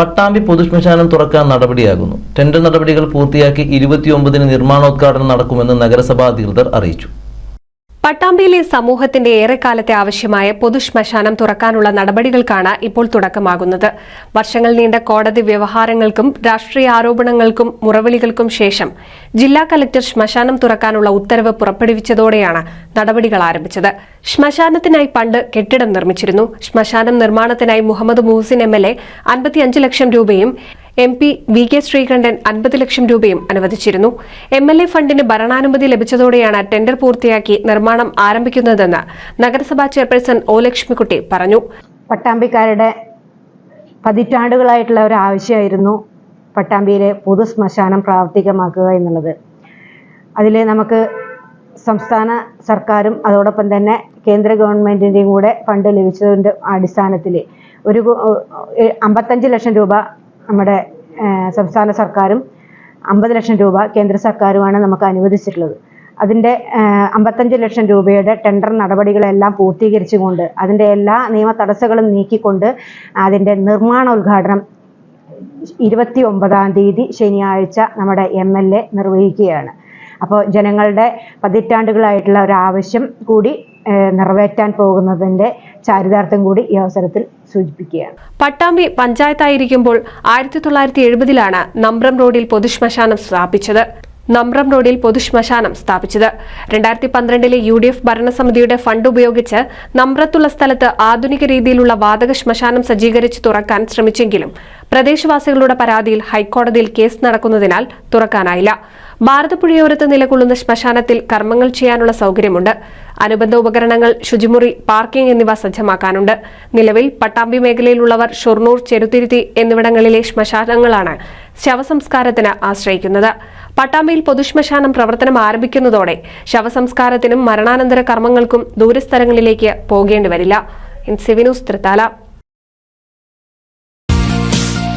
പട്ടാമ്പി പൊതുശ്മശാനം തുറക്കാൻ നടപടിയാകുന്നു. ടെൻഡർ നടപടികൾ പൂർത്തിയാക്കി ഇരുപത്തിയൊമ്പതിന് നിർമ്മാണോദ്ഘാടനം നടക്കുമെന്ന് നഗരസഭാ അധികൃതർ അറിയിച്ചു. പട്ടാമ്പിയിലെ സമൂഹത്തിന്റെ ഏറെക്കാലത്തെ ആവശ്യമായ പൊതുശ്മശാനം തുറക്കാനുള്ള നടപടികൾക്കാണ് ഇപ്പോൾ തുടക്കമാകുന്നത്. വർഷങ്ങൾ നീണ്ട കോടതി വ്യവഹാരങ്ങൾക്കും രാഷ്ട്രീയ ആരോപണങ്ങൾക്കും മുറവിളികൾക്കും ശേഷം ജില്ലാ കലക്ടർ ശ്മശാനം തുറക്കാനുള്ള ഉത്തരവ് പുറപ്പെടുവിച്ചതോടെയാണ് നടപടികൾ ആരംഭിച്ചത്. ശ്മശാനത്തിനായി പണ്ട് കെട്ടിടം നിർമ്മിച്ചിരുന്നു. ശ്മശാനം നിർമ്മാണത്തിനായി Muhammad Muhsin M L A അൻപത്തിയഞ്ച് ലക്ഷം രൂപയും M P V K Sreekandan അൻപത് ലക്ഷം രൂപയും അനുവദിച്ചിരുന്നു. എം എൽ എ ഫണ്ടിന് ഭരണാനുമതി ലഭിച്ചതോടെയാണ് ടെൻഡർ പൂർത്തിയാക്കി നിർമ്മാണം ആരംഭിക്കുന്നതെന്ന് നഗരസഭാ ചെയർപേഴ്സൺ ഒ ലക്ഷ്മിക്കുട്ടി പറഞ്ഞു. പട്ടാമ്പിക്കാരുടെ പതിറ്റാണ്ടുകളായിട്ടുള്ള ഒരു ആവശ്യമായിരുന്നു പട്ടാമ്പിയിലെ പൊതു ശ്മശാനം പ്രാവർത്തികമാക്കുക എന്നുള്ളത്. അതിൽ നമുക്ക് സംസ്ഥാന സർക്കാരും അതോടൊപ്പം തന്നെ കേന്ദ്ര ഗവൺമെന്റിന്റെയും കൂടെ ഫണ്ട് ലഭിച്ചതിന്റെ അടിസ്ഥാനത്തിൽ ഒരു അമ്പത്തഞ്ച് ലക്ഷം രൂപ നമ്മുടെ സംസ്ഥാന സർക്കാരും അമ്പത് ലക്ഷം രൂപ കേന്ദ്ര സർക്കാരുമാണ് നമുക്ക് അനുവദിച്ചിട്ടുള്ളത്. അതിന്റെ അമ്പത്തഞ്ച് ലക്ഷം രൂപയുടെ ടെൻഡർ നടപടികളെല്ലാം പൂർത്തീകരിച്ചുകൊണ്ട് അതിന്റെ എല്ലാ നിയമ തടസ്സങ്ങളും നീക്കിക്കൊണ്ട് അതിന്റെ നിർമ്മാണോദ്ഘാടനം ഇരുപത്തി ഒമ്പതാം തീയതി ശനിയാഴ്ച നമ്മുടെ എം എൽ എ നിർവഹിക്കുകയാണ്. അപ്പോൾ ജനങ്ങളുടെ പതിറ്റാണ്ടുകളായിട്ടുള്ള ഒരു ആവശ്യം കൂടി നിറവേറ്റാൻ പോകുന്നതിന്റെ ചാരിതാർത്ഥ്യം കൂടി ഈ അവസരത്തിൽ സൂചിപ്പിക്കുകയാണ്. പട്ടാമ്പി പഞ്ചായത്തായിരിക്കുമ്പോൾ ആയിരത്തി തൊള്ളായിരത്തി എഴുപതിലാണ് നമ്പ്രം റോഡിൽ പൊതുശ്മശാനം സ്ഥാപിച്ചത്. നമ്പ്രം റോഡിൽ പൊതുശ്മശാനം സ്ഥാപിച്ചത്. രണ്ടായിരത്തി പന്ത്രണ്ടിലെ യു ഡി എഫ് ഭരണസമിതിയുടെ ഫണ്ട് ഉപയോഗിച്ച് നമ്പ്രത്തുള്ള സ്ഥലത്ത് ആധുനിക രീതിയിലുള്ള വാതക ശ്മശാനം സജ്ജീകരിച്ച് തുറക്കാൻ ശ്രമിച്ചെങ്കിലും പ്രദേശവാസികളുടെ പരാതിയിൽ ഹൈക്കോടതിയിൽ കേസ് നടക്കുന്നതിനാൽ തുറക്കാനായില്ല. ഭാരതപ്പുഴയോരത്ത് നിലകൊള്ളുന്ന ശ്മശാനത്തിൽ കർമ്മങ്ങൾ ചെയ്യാനുള്ള സൗകര്യമുണ്ട്. അനുബന്ധ ഉപകരണങ്ങൾ ശുചിമുറി പാർക്കിംഗ് എന്നിവ സജ്ജമാക്കാനുണ്ട്. നിലവിൽ പട്ടാമ്പി മേഖലയിലുള്ളവർ ഷൊർണൂർ ചെരുത്തിരുത്തി എന്നിവിടങ്ങളിലെ ശ്മശാനങ്ങളാണ് ശവസംസ്കാരത്തിന് ആശ്രയിക്കുന്നത്. പട്ടാമ്പിയിൽ പൊതുശ്മശാനം പ്രവർത്തനം ആരംഭിക്കുന്നതോടെ ശവസംസ്കാരത്തിനും മരണാനന്തര കർമ്മങ്ങൾക്കും ദൂരസ്ഥലങ്ങളിലേക്ക് പോകേണ്ടി വരില്ല. ന്യൂസ് തൃത്താല.